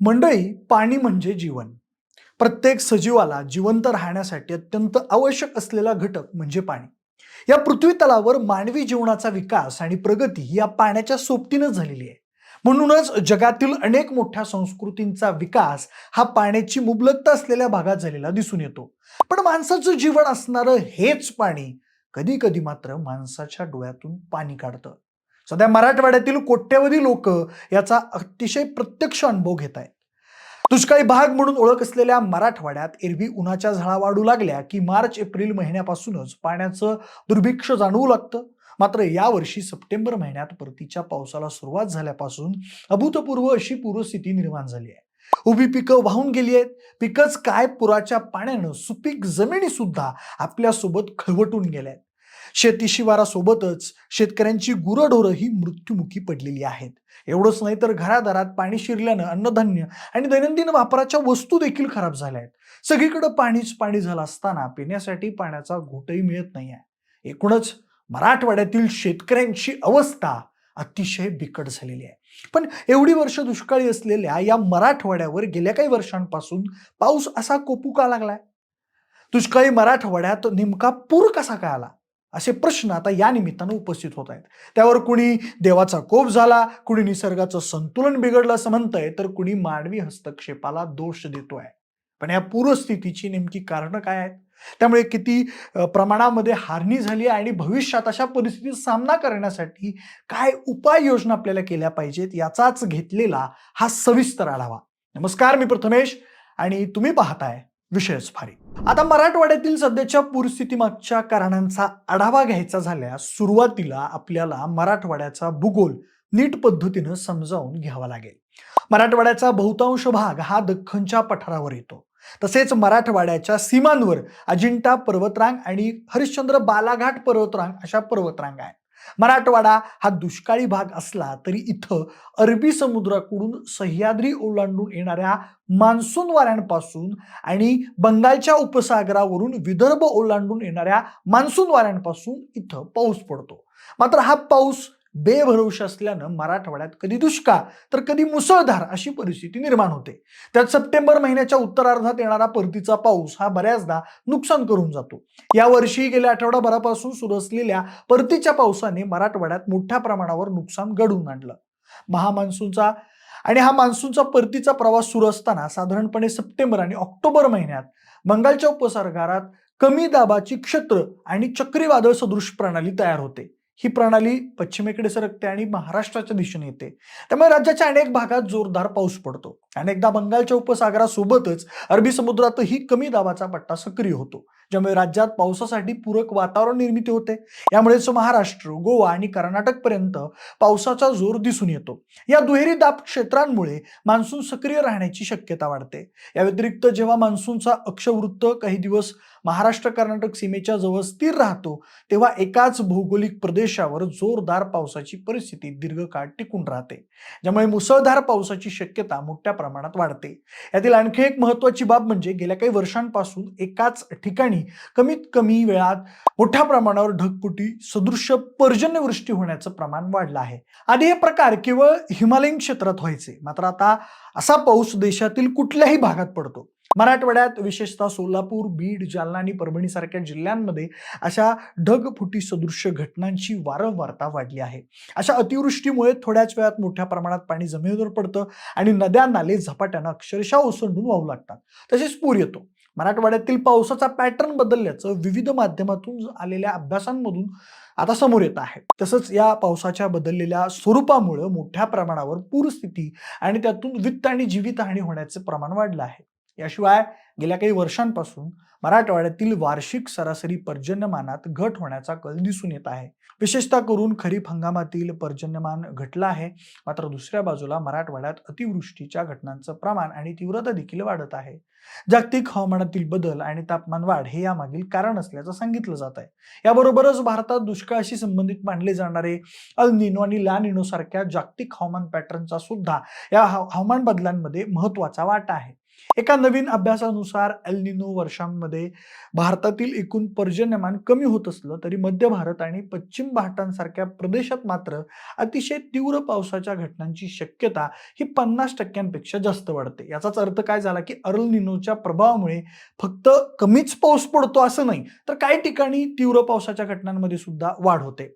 मंडळी पाणी म्हणजे जीवन. प्रत्येक सजीवाला जिवंत राहण्यासाठी अत्यंत आवश्यक असलेला घटक म्हणजे पाणी. या पृथ्वी तलावर मानवी जीवनाचा विकास आणि प्रगती ही या पाण्याच्या सोबतीनं झालेली आहे. म्हणूनच जगातील अनेक मोठ्या संस्कृतींचा विकास हा पाण्याची मुबलकता असलेल्या भागात झालेला दिसून येतो. पण माणसाचं जीवन असणारं हेच पाणी कधी कधी मात्र माणसाच्या डोळ्यातून पाणी काढतं. सध्या मराठवाड्यातील कोट्यवधी लोक याचा अतिशय प्रत्यक्ष अनुभव घेत आहेत. दुष्काळी भाग म्हणून ओळख असलेल्या मराठवाड्यात एरवी उन्हाच्या झळा वाढू लागल्या की मार्च एप्रिल महिन्यापासूनच पाण्याचं दुर्भिक्ष जाणवू लागतं. मात्र यावर्षी सप्टेंबर महिन्यात परतीच्या पावसाला सुरुवात झाल्यापासून अभूतपूर्व अशी पूरस्थिती निर्माण झाली आहे. उभी पिकं वाहून गेली आहेत. पिकच काय पुराच्या पाण्यानं सुपीक जमिनी सुद्धा आपल्यासोबत खळवटून गेल्या आहेत. शेती शिवारासोबतच शेतकऱ्यांची गुरंढोरं ही मृत्युमुखी पडलेली आहेत. एवढंच नाही तर घरादारात पाणी शिरल्यानं अन्नधान्य आणि दैनंदिन वापराच्या वस्तू देखील खराब झाल्या आहेत. सगळीकडे पाणीच पाणी झालं असताना पिण्यासाठी पाण्याचा घोटही मिळत नाही आहे. एकूणच मराठवाड्यातील शेतकऱ्यांची अवस्था अतिशय बिकट झालेली आहे. पण एवढी वर्ष दुष्काळी असलेल्या या मराठवाड्यावर गेल्या काही वर्षांपासून पाऊस असा कोपू का लागलाय? दुष्काळी मराठवाड्यात नेमका पूर कसा काय आला? असे प्रश्न आता या निमित्तानं उपस्थित होत आहेत. त्यावर कुणी देवाचा कोप झाला कुणी निसर्गाचं संतुलन बिघडलं असं म्हणतंय तर कुणी मानवी हस्तक्षेपाला दोष देतोय. पण या पूरस्थितीची नेमकी कारणं काय आहेत? त्यामुळे किती प्रमाणामध्ये हानी झाली आहे आणि भविष्यात अशा परिस्थितीत सामना करण्यासाठी काय उपाययोजना आपल्याला केल्या पाहिजेत याचाच घेतलेला हा सविस्तर आढावा. नमस्कार मी प्रथमेश आणि तुम्ही पाहताय विषयच फारी आता मराठवाड्यातील सध्याच्या पूरस्थितीमागच्या कारणांचा आढावा घ्यायचा झाल्यास सुरुवातीला आपल्याला मराठवाड्याचा भूगोल नीट पद्धतीनं समजावून घ्यावा लागेल. मराठवाड्याचा बहुतांश भाग हा दख्खनच्या पठारावर येतो. तसेच मराठवाड्याच्या सीमांवर अजिंठा पर्वतरांग आणि हरिश्चंद्र बालाघाट पर्वतरांग अशा पर्वतरांग आहेत. मराठवाडा हा दुष्काळी भाग असला तरी इथं अरबी समुद्राकडून सह्याद्री ओलांडून येणाऱ्या मान्सून वाऱ्यांपासून आणि बंगालच्या उपसागरावरून विदर्भ ओलांडून येणाऱ्या मान्सून वाऱ्यांपासून इथं पाऊस पडतो. मात्र हा पाऊस बेभरवश असल्यानं मराठवाड्यात कधी दुष्काळ तर कधी मुसळधार अशी परिस्थिती निर्माण होते. त्यात सप्टेंबर महिन्याच्या उत्तरार्धात येणारा परतीचा पाऊस हा बऱ्याचदा नुकसान करून जातो. यावर्षी गेल्या आठवडाभरापासून सुरू असलेल्या परतीच्या पावसाने मराठवाड्यात मोठ्या प्रमाणावर नुकसान घडवून आणलं. महामान्सूनचा आणि हा मान्सूनचा परतीचा प्रवास सुरू असताना साधारणपणे सप्टेंबर आणि ऑक्टोबर महिन्यात बंगालच्या उपसागरात कमी दाबाची क्षेत्र आणि चक्रीवादळ सदृश प्रणाली तयार होते. ही प्रणाली पश्चिमेकडे सरकते आणि महाराष्ट्राच्या दिशेने येते. त्यामुळे राज्याच्या अनेक भागात जोरदार पाऊस पडतो. अनेकदा बंगालच्या उपसागरासोबतच अरबी समुद्रातही कमी दाबाचा पट्टा सक्रिय होतो. ज्यामुळे राज्यात पावसासाठी पूरक वातावरण निर्मिती होते. यामुळेच महाराष्ट्र गोवा आणि कर्नाटक पर्यंत पावसाचा जोर दिसून येतो. या दुहेरी दाब क्षेत्रांमुळे मान्सून सक्रिय राहण्याची शक्यता वाढते. या व्यतिरिक्त जेव्हा मान्सूनचा अक्षवृत्त काही दिवस महाराष्ट्र कर्नाटक सीमेच्या जवळ स्थिर राहतो तेव्हा एकाच भौगोलिक प्रदेशावर जोरदार पावसाची परिस्थिती दीर्घकाळ टिकून राहते. ज्यामुळे मुसळधार पावसाची शक्यता मोठ्या प्रमाणात वाढते. यातील आणखी एक महत्वाची बाब म्हणजे गेल्या काही वर्षांपासून एकाच ठिकाणी कमीत कमी वेळात मोठ्या प्रमाणावर ढगफुटी सदृश्य पर्जन्यवृष्टी होण्याचं प्रमाण वाढलं आहे. आधी हे प्रकार केवळ हिमालयीन क्षेत्रात व्हायचे. मात्र आता असा पाऊस देशातील कुठल्याही भागात पडतो. मराठवाड्यात विशेषतः सोलापूर बीड जालना आणि परभणी सारख्या जिल्ह्यांमध्ये अशा ढगफुटी सदृश्य घटनांची वारंवारता वाढली आहे. अशा अतिवृष्टीमुळे थोड्याच वेळात मोठ्या प्रमाणात पाणी जमिनीवर पडतं आणि नद्या नाले झपाट्यानं अक्षरशः ओसंडून वाहू लागतात. तसेच पूर येतो. मराठवाड्यातील पावसाचा पॅटर्न बदलल्याचं विविध माध्यमातून आलेल्या अभ्यासांमधून आता समोर येत आहे. तसंच या पावसाच्या बदललेल्या स्वरूपामुळं मोठ्या प्रमाणावर पूरस्थिती आणि त्यातून वित्त आणि जीवितहानी होण्याचे प्रमाण वाढलं आहे. याशिवाय गेल्या काही वर्षांपासून मराठवाड्यातील वार्षिक सरासरी पर्जन्यमानात घट होण्याचा कल दिसून येत आहे. विशेषतः करून खरीप हंगामातील पर्जन्यमान घटलं आहे. मात्र दुसऱ्या बाजूला मराठवाड्यात अतिवृष्टीच्या घटनांचं प्रमाण आणि तीव्रता देखील वाढत आहे. जागतिक हवामानातील बदल आणि तापमान वाढ हे यामागील कारण असल्याचं सांगितलं जात आहे. याबरोबरच भारतात दुष्काळाशी संबंधित मानले जाणारे अल निनो आणि ला निनो सारख्या जागतिक हवामान पॅटर्नचा सुद्धा या हवामान बदलांमध्ये महत्त्वाचा वाटा आहे. एका नवीन अभ्यासानुसार एल वर्षांमध्ये भारतातील एकूण पर्जन्यमान कमी होत असलं तरी मध्य भारत आणि पश्चिम भारतांसारख्या प्रदेशात मात्र अतिशय तीव्र पावसाच्या घटनांची शक्यता ही पन्नास टक्क्यांपेक्षा जास्त वाढते. याचाच अर्थ काय झाला की अरलनिनोच्या प्रभावामुळे फक्त कमीच पाऊस पडतो असं नाही तर काही ठिकाणी तीव्र पावसाच्या घटनांमध्ये सुद्धा वाढ होते.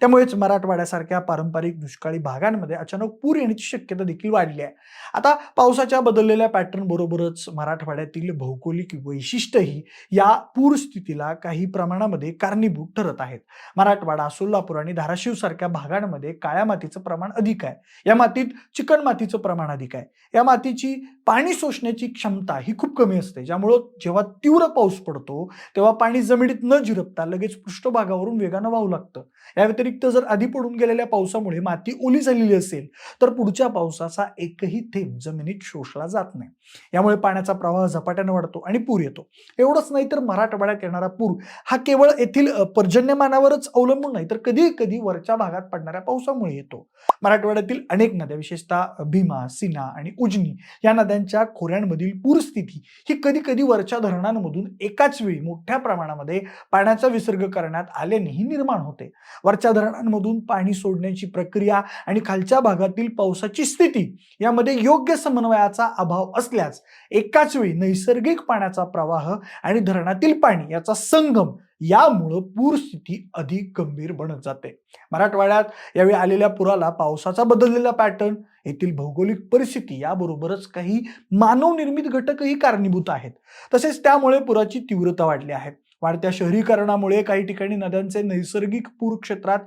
त्यामुळेच मराठवाड्यासारख्या पारंपरिक दुष्काळी भागांमध्ये अचानक पूर येण्याची शक्यता देखील वाढली आहे. आता पावसाच्या बदललेल्या पॅटर्न बरोबरच मराठवाड्यातील भौगोलिक वैशिष्ट्यही या पूरस्थितीला काही प्रमाणामध्ये कारणीभूत ठरत आहेत. मराठवाडा सोलापूर आणि धाराशिव सारख्या भागांमध्ये काळ्या मातीचं प्रमाण अधिक आहे. या मातीत चिकण मातीचं प्रमाण अधिक आहे. या मातीची पाणी सोसण्याची क्षमता ही खूप कमी असते. ज्यामुळं जेव्हा तीव्र पाऊस पडतो तेव्हा पाणी जमिनीत न जिरपता लगेच पृष्ठभागावरून वेगानं वाहू लागतं. या व्यतिरिक्त जर आधी पडून गेलेल्या पावसामुळे माती ओली झालेली असेल तर पुढच्या पावसाचा एकही थेंब जमिनीत शोषला जात नाही. यामुळे पाण्याचा प्रवाह झपाट्याने वाढतो आणि पूर येतो. एवढंच नाही तर मराठवाड्यात येणारा पूर हा केवळ येथील पर्जन्यमानावरच अवलंबून नाही तर कधी कधी वरच्या भागात पडणाऱ्या पावसामुळे येतो. मराठवाड्यातील अनेक नद्या विशेषतः भीमा सिना आणि उजनी या नद्यांच्या खोऱ्यांमधील पूरस्थिती ही कधी कधी वरच्या धरणांमधून एकाच वेळी मोठ्या प्रमाणामध्ये पाण्याचा विसर्ग करण्यात आल्यानेही निर्माण होते. वरच्या धरणांमधून पाणी सोडण्याची प्रक्रिया आणि खालच्या भागातील पावसाची स्थिती यामध्ये योग्य समन्वयाचा अभाव असल्यास एकाच वेळी नैसर्गिक पाण्याचा प्रवाह आणि धरणातील पाणी याचा संगम यामुळं पूरस्थिती अधिक गंभीर बनत जाते. मराठवाड्यात यावेळी आलेल्या पुराला पावसाचा बदललेला पॅटर्न येथील भौगोलिक परिस्थिती याबरोबरच काही मानवनिर्मित घटकही कारणीभूत आहेत. तसेच त्यामुळे पुराची तीव्रता वाढली आहे. वाढत्या शहरीकरणामुळे काही ठिकाणी नद्यांचे नैसर्गिक पूर क्षेत्रात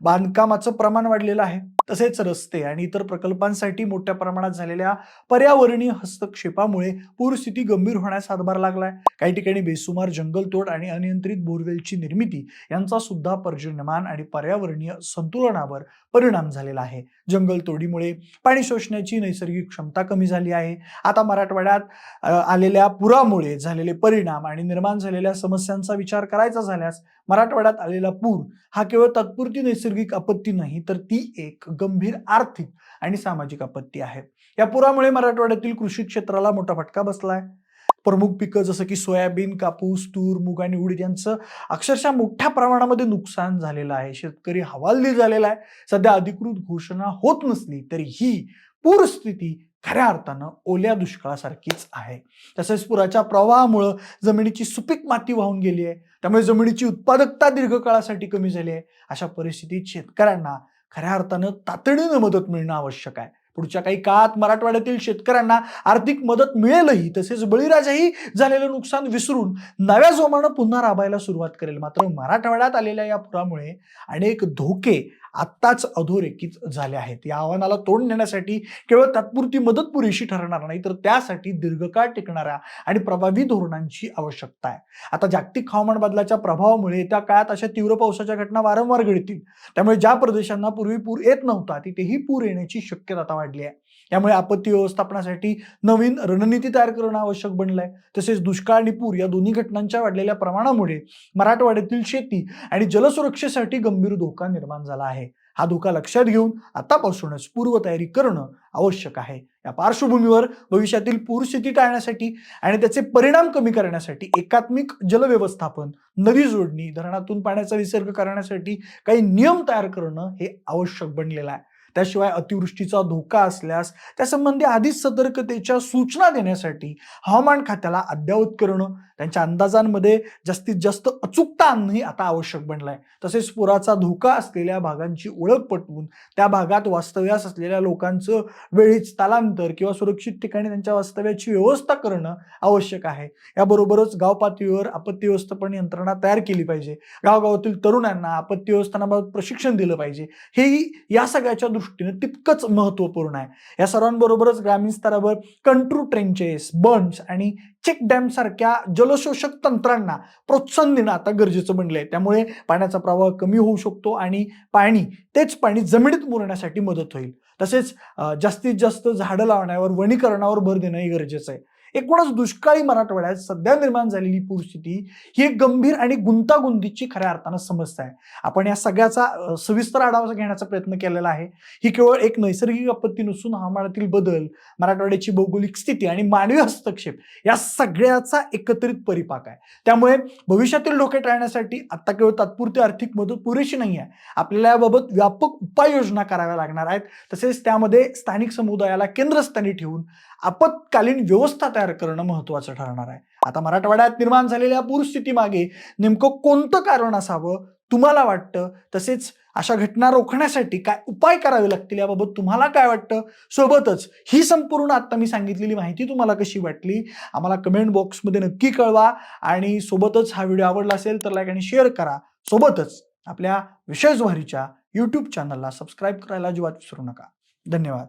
बांधकामाचं प्रमाण वाढलेलं आहे. तसेच रस्ते आणि इतर प्रकल्पांसाठी मोठ्या प्रमाणात झालेल्या पर्यावरणीय हस्तक्षेपामुळे पूरस्थिती गंभीर होण्यास हातभार लागलाय. काही ठिकाणी बेसुमार जंगलतोड आणि अनियंत्रित बोरवेलची निर्मिती यांचा सुद्धा पर्जन्यमान आणि पर्यावरणीय संतुलनावर परिणाम झालेला आहे. जंगलतोडीमुळे पाणी शोषण्याची नैसर्गिक क्षमता कमी झाली आहे. आता मराठवाड्यात आलेल्या पुरामुळे झालेले परिणाम आणि निर्माण झालेल्या समस्यांचा विचार करायचा झाल्यास मराठवाड्यात आलेला पूर हा केवळ तात्पुरती नैसर्गिक आपत्ती नाही तर ती एक गंभीर आर्थिक आणि सामाजिक आपत्ती आहे. या पुरामुळे मराठवाड्यातील कृषी क्षेत्राला मोठा फटका बसलाय. प्रमुख पिकं जसं की सोयाबीन कापूस तूर मूग आणि उडीद यांचं अक्षरशः मोठ्या प्रमाणामध्ये नुकसान झालेलं आहे. शेतकरी हवालदिल झालेला आहे. सध्या अधिकृत घोषणा होत नसली तरी ही पूरस्थिती खऱ्या अर्थानं ओल्या दुष्काळासारखीच आहे. तसेच पुराच्या प्रवाहामुळं जमिनीची सुपीक माती वाहून गेली आहे. त्यामुळे जमिनीची उत्पादकता दीर्घकाळासाठी कमी झाली आहे. अशा परिस्थितीत शेतकऱ्यांना खऱ्या अर्थानं तातडीनं मदत मिळणं आवश्यक आहे. पुढच्या काही काळात मराठवाड्यातील शेतकऱ्यांना आर्थिक मदत मिळेलही. तसेच बळीराजाही झालेलं नुकसान विसरून नव्या जोमानं पुन्हा राबायला सुरुवात करेल. मात्र मराठवाड्यात आलेल्या या पुरामुळे अनेक धोके आत्ताच अधोरेखित झाले आहेत. या आव्हानाला तोंड देण्यासाठी केवळ तात्पुरती मदत पुरेशी ठरणार नाही तर त्यासाठी दीर्घकाळ टिकणाऱ्या आणि प्रभावी धोरणांची आवश्यकता आहे. आता जागतिक हवामान बदलाच्या प्रभावामुळे येत्या काळात अशा तीव्र पावसाच्या घटना वारंवार घडतील. त्यामुळे ज्या प्रदेशांना पूर्वी पूर येत नव्हता तिथेही पूर येण्याची शक्यता वाढली वाढली आहे. त्यामुळे आपत्ती व्यवस्थापनासाठी नवीन रणनीती तयार करणं आवश्यक बनलंय. तसेच दुष्काळ आणि पूर या दोन्ही घटनांच्या वाढलेल्या प्रमाणामुळे मराठवाड्यातील शेती आणि जलसुरक्षेसाठी गंभीर धोका निर्माण झाला आहे. हा धोका लक्षात घेऊन आतापासूनच पूर्वतयारी करणं आवश्यक आहे. या पार्श्वभूमीवर भविष्यातील पूरस्थिती टाळण्यासाठी आणि त्याचे परिणाम कमी करण्यासाठी एकात्मिक जलव्यवस्थापन नदी जोडणी धरणातून पाण्याचा विसर्ग करण्यासाठी काही नियम तयार करणं हे आवश्यक बनलेलं आहे. त्याशिवाय अतिवृष्टीचा धोका असल्यास त्यासंबंधी आधीच सतर्कतेच्या सूचना देण्यासाठी हवामान खात्याला अद्ययावत करणं त्यांच्या अंदाजांमध्ये जास्तीत जास्त अचूकता आणणंही आता आवश्यक बनलंय. तसेच पुराचा धोका असलेल्या भागांची ओळख पटवून त्या भागात वास्तव्यास असलेल्या लोकांचं वेळीच स्थलांतर किंवा सुरक्षित ठिकाणी त्यांच्या वास्तव्याची व्यवस्था करणं आवश्यक आहे. याबरोबरच गाव पातळीवर आपत्ती व्यवस्थापन यंत्रणा तयार केली पाहिजे. गावगावातील तरुणांना आपत्ती व्यवस्थापनाबाबत प्रशिक्षण दिलं पाहिजे. हेही या सगळ्याच्या दृष्टीने तितकंच महत्त्वपूर्ण आहे. या सर्वांबरोबरच ग्रामीण स्तरावर कंट्रू ट्रेंचेस बंड्स आणि चेक डॅम सारख्या जलशोषक तंत्रांना प्रोत्साहन देणं आता गरजेचं बनलं आहे त्यामुळे पाण्याचा प्रवाह कमी होऊ शकतो आणि पाणी तेच पाणी जमिनीत मुरण्यासाठी मदत होईल. तसेच जास्तीत जास्त झाडं लावण्यावर वनीकरणावर भर देणंही गरजेचं आहे. एकूणच दुष्काळी मराठवाड्यात सध्या निर्माण झालेली पूरस्थिती ही एक गंभीर आणि गुंतागुंतीची खऱ्या अर्थानं समस्या आहे. आपण या सगळ्याचा सविस्तर आढावा घेण्याचा प्रयत्न केलेला आहे. ही केवळ एक नैसर्गिक आपत्ती नसून हवामानातील बदल मराठवाड्याची भौगोलिक स्थिती आणि मानवी हस्तक्षेप या सगळ्याचा एकत्रित परिपाक आहे. त्यामुळे भविष्यातील धोके टाळण्यासाठी आता केवळ तात्पुरती आर्थिक मदत पुरेशी नाही आहे. आपल्याला याबाबत व्यापक उपाययोजना कराव्या लागणार आहेत. तसेच त्यामध्ये स्थानिक समुदायाला केंद्रस्थानी ठेवून आपत्कालीन व्यवस्था तयार करणं महत्वाचं ठरणार आहे. आता मराठवाड्यात निर्माण झालेल्या पूरस्थितीमागे नेमकं कोणतं कारण असावं तुम्हाला वाटतं? तसेच अशा घटना रोखण्यासाठी काय उपाय करावे लागतील याबाबत तुम्हाला काय वाटतं? सोबतच ही संपूर्ण आता मी सांगितलेली माहिती तुम्हाला कशी वाटली आम्हाला कमेंट बॉक्समध्ये नक्की कळवा आणि सोबतच हा व्हिडिओ आवडला असेल तर लाईक आणि शेअर करा. सोबतच आपल्या विशेष वारीच्या यूट्यूब चॅनलला सबस्क्राईब करायला अजिबात विसरू नका. धन्यवाद.